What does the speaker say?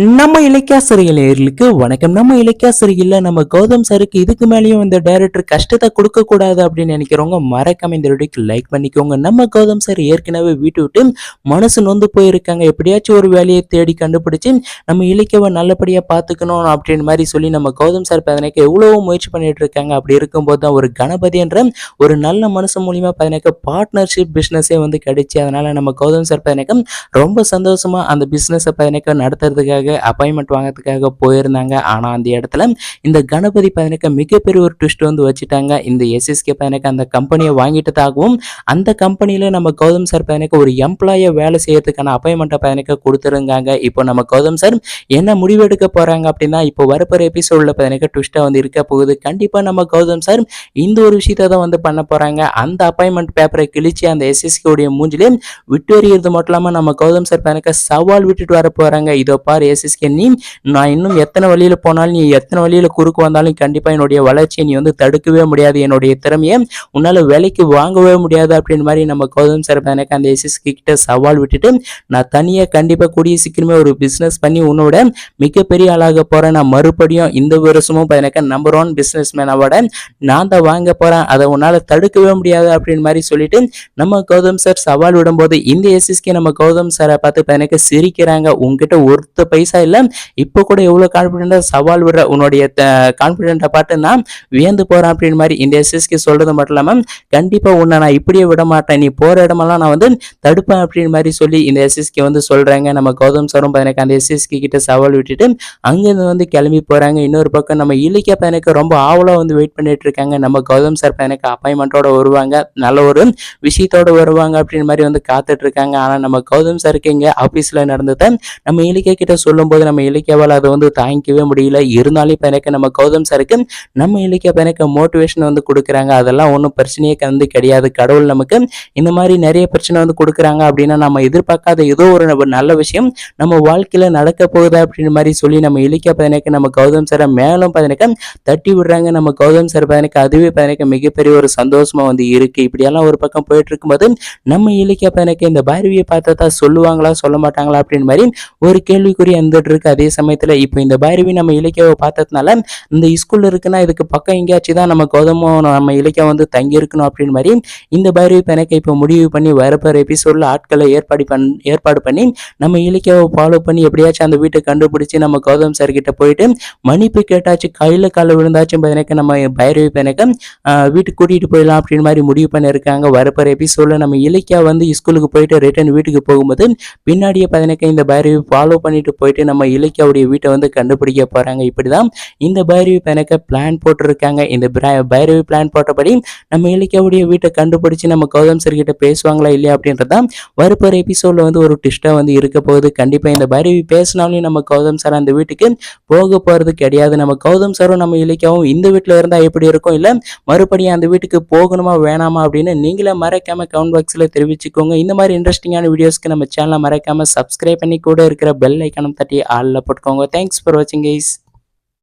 நம்ம இலக்கியாசிரியர் நேர்களுக்கு வணக்கம். நம்ம இலக்கியாசிரியர்ல நம்ம கௌதம் சாருக்கு இதுக்கு மேலேயும் இந்த டைரக்டர் கஷ்டத்தை கொடுக்க கூடாது அப்படின்னு நினைக்கிறவங்க மறக்காம இந்த வீடியோக்கு லைக் பண்ணிக்கோங்க. நம்ம கௌதம் சார் ஏற்கனவே வீட்டு விட்டு மனசு நொந்து போயிருக்காங்க. எப்படியாச்சும் ஒரு வேலையை தேடி கண்டுபிடிச்சு நம்ம இலக்கியவை நல்லபடியா பார்த்துக்கணும் அப்படின்னு மாதிரி சொல்லி நம்ம கௌதம் சார் பதினேக்க எவ்வளவோ முயற்சி பண்ணிட்டு இருக்காங்க. அப்படி இருக்கும்போது தான் ஒரு கணபதி என்ற ஒரு நல்ல மனசு மூலியமா பதினேக்க பார்ட்னர்ஷிப் பிசினஸே வந்து கிடைச்சு. அதனால நம்ம கௌதம் சார் பதினேக்கம் ரொம்ப சந்தோஷமா அந்த பிசினஸை பதினேக்க நடத்துறதுக்காக அப்பாயின்மெண்ட் வாங்குறதுக்காக போயிருந்தாங்க. ஆனால் அந்த இடத்துல இந்த கணபதி பதினக்க மிகப்பெரிய ஒரு ட்விஸ்ட் வந்து வச்சுட்டாங்க. இந்த எஸ்எஸ்கே பதினக்க அந்த கம்பெனியை வாங்கிட்டதாகவும் அந்த கம்பெனியில் நம்ம கௌதம் சார் பதினக்க ஒரு எம்ப்ளாயை வேலை செய்யறதுக்கான அப்பாயின்மெண்ட்டை பதினக்க கொடுத்துருந்தாங்க. இப்போ நம்ம கௌதம் சார் என்ன முடிவெடுக்க போறாங்க அப்படின்னா இப்போ வரப்போகிற எபிசோடில் பதினக்க ட்விஸ்ட்டாக வந்து இருக்க போகுது. கண்டிப்பாக நம்ம கௌதம் சார் இந்த ஒரு விஷயத்தை தான் வந்து பண்ண போறாங்க. அந்த அப்பாயின்மெண்ட் பேப்பரை கிழிச்சு அந்த எஸ்எஸ்கே உடைய மூஞ்சிலே விட்டு எறிகிறது மட்டும் இல்லாமல் நம்ம கௌதம் சார் பதினக்க சவால் விட்டுட்டு வர போறாங்க. இதோ பாரு எஸ்எஸ்கே நீ நான் இன்னும் எத்தனை வழியில போனாலும் நீ எத்தனை வழியில குறுக்கு வந்தாலும் கண்டிப்பா என்னுடைய வளர்ச்சியை நீ வந்து தடுக்கவே முடியாது. என்னுடைய திறமையை உன்னால விலைக்கு வாங்கவே முடியாது அப்படின்னு மாதிரி நம்ம கௌதம் சார் எனக்கு அந்த எஸ்எஸ்கே கிட்ட சவால் விட்டுட்டு நான் தனியாக கண்டிப்பாக கூடிய சீக்கிரமே ஒரு பிஸ்னஸ் பண்ணி உன்னோட மிகப்பெரிய ஆளாக போறேன். நான் மறுபடியும் இந்த வருஷமும் எனக்கு நம்பர் ஒன் பிஸ்னஸ் மேனாவோட நான் தான் வாங்க போறேன். அதை உன்னால தடுக்கவே முடியாது அப்படின்னு மாதிரி சொல்லிட்டு நம்ம கௌதம் சார் சவால் விடும்போது இந்த எஸ்எஸ்கே நம்ம கௌதம் சாரை பார்த்து எனக்கு சிரிக்கிறாங்க. உங்ககிட்ட ஒருத்த பை பைசா இல்ல. இப்போ கூட எவ்வளவு கான்பிடண்டா சவால் விடுற உன்னுடைய கான்பிடென்ட்டை பார்த்து நான் வியந்து போறேன் அப்படின்னு மாதிரி இந்த எஸ்எஸ்கே சொல்றது மட்டும் இல்லாம கண்டிப்பா உன்னை நான் இப்படியே விட மாட்டேன். நீ போற இடமெல்லாம் நான் வந்து தடுப்பேன் அப்படின்னு மாதிரி சொல்லி இந்த எஸ்எஸ்கே வந்து சொல்றாங்க. நம்ம கௌதம் சாரும் எனக்கு அந்த எஸ்எஸ்கே கிட்ட சவால் விட்டுட்டு அங்கிருந்து வந்து கிளம்பி போறாங்க. இன்னொரு பக்கம் நம்ம இலக்கிய பையனுக்கு ரொம்ப ஆவலா வந்து வெயிட் பண்ணிட்டு இருக்காங்க. நம்ம கௌதம் சார் பையனுக்கு அப்பாயின்மெண்ட்டோட வருவாங்க. நல்ல ஒரு விஷயத்தோட வருவாங்க அப்படின்னு மாதிரி வந்து காத்துட்டு இருக்காங்க. ஆனா நம்ம கௌதம் சாருக்கு இங்க ஆபீஸ்ல நடந்ததை நம்ம இலக்கிய கிட்ட சொல்லும்போது நம்ம இலக்கியாவால் அதை வந்து தாங்கிக்கவே முடியல. இருந்தாலும் இப்போ எனக்கு நம்ம கௌதம் சாருக்கு நம்ம இலக்கிய எனக்கு மோட்டிவேஷன் வந்து கொடுக்குறாங்க. அதெல்லாம் ஒன்றும் பிரச்சனையே வந்து கிடையாது. கடவுள் நமக்கு இந்த மாதிரி நிறைய பிரச்சனை வந்து கொடுக்குறாங்க அப்படின்னா நம்ம எதிர்பார்க்காத ஏதோ ஒரு நல்ல விஷயம் நம்ம வாழ்க்கையில் நடக்க போகுது அப்படின்னு மாதிரி சொல்லி நம்ம இலக்கிய பதினக்கு நம்ம கௌதம் சாரை மேலும் பதினக்க தட்டி விடுறாங்க. நம்ம கௌதம் சார் பதினக்கு அதுவே பதினக்க மிகப்பெரிய ஒரு சந்தோஷமா வந்து இருக்கு. இப்படியெல்லாம் ஒரு பக்கம் போயிட்டு இருக்கும்போது நம்ம இலக்கிய பதினக்கு இந்த பைரவியை பார்த்தா சொல்லுவாங்களா சொல்ல மாட்டாங்களா அப்படின்னு மாதிரி ஒரு கேள்விக்குரிய இருந்துட்டு இருக்கு அதே சமயத்துல இப்போ இந்த பைரவி நம்ம இலக்கியாவை பார்த்ததுனால இந்த ஸ்கூல்ல இருக்குன்னா இதுக்கு பக்கம் எங்கேயாச்சும் தான் நம்ம கௌதமும் நம்ம இலக்கியம் வந்து தங்கி இருக்கணும் அப்படின்னு மாதிரி இந்த பைரவி பெனக்கை இப்போ முடிவு பண்ணி வரப்போற எபிசோட்ல ஆட்களை ஏற்பாடு பண் ஏற்பாடு பண்ணி நம்ம இலக்கியாவை ஃபாலோ பண்ணி எப்படியாச்சும் அந்த வீட்டை கண்டுபிடிச்சு நம்ம கௌதம் சார் கிட்ட போயிட்டு மன்னிப்பு கேட்டாச்சு கையில கால விழுந்தாச்சும் எனக்கு நம்ம பைரவி பெனக்க வீட்டுக்கு கூட்டிட்டு போயிடலாம் அப்படின்னு மாதிரி முடிவு பண்ணியிருக்காங்க. வரப்போற எபிசோட்ல நம்ம இலக்கியா வந்து ஸ்கூலுக்கு போயிட்டு ரிட்டர்ன் வீட்டுக்கு போகும்போது பின்னாடியே பதினக்க இந்த பைரவி ஃபாலோ பண்ணிட்டு போய் போயிட்டு நம்ம இலக்கியாவுடைய வீட்டை வந்து கண்டுபிடிக்க போறாங்க. இப்படிதான் இந்த பைரவி பெனக்க பிளான் போட்டிருக்காங்க. இந்த பைரவி பிளான் போட்டபடி நம்ம இலக்கியாவுடைய வீட்டை கண்டுபிடிச்சு நம்ம கௌதம் சார் கிட்ட பேசுவாங்களா இல்லையா அப்படின்றதான் வரப்போற எபிசோட்ல வந்து ஒரு ட்விஸ்டா வந்து இருக்க போகுது. கண்டிப்பா இந்த பைரவி பேசினாலும் நம்ம கௌதம் சார் அந்த வீட்டுக்கு போக போறது கிடையாது. நம்ம கௌதம் சாரும் நம்ம இலக்கியாவும் இந்த வீட்டுல இருந்தா எப்படி இருக்கும்? இல்ல மறுபடியும் அந்த வீட்டுக்கு போகணுமா வேணாமா அப்படின்னு நீங்களே மறக்காம கமெண்ட் பாக்ஸ்ல தெரிவிச்சுக்கோங்க. இந்த மாதிரி இன்ட்ரெஸ்டிங்கான வீடியோஸ்க்கு நம்ம சேனலை மறக்காம சப்ஸ்கிரைப் பண்ணி கூட இருக்கிற பெல் ஐக்கானம் தட்டி ஆள்ல போட்டுக்கோங்க. தேங்க்ஸ் ஃபார் வாட்சிங் கைஸ்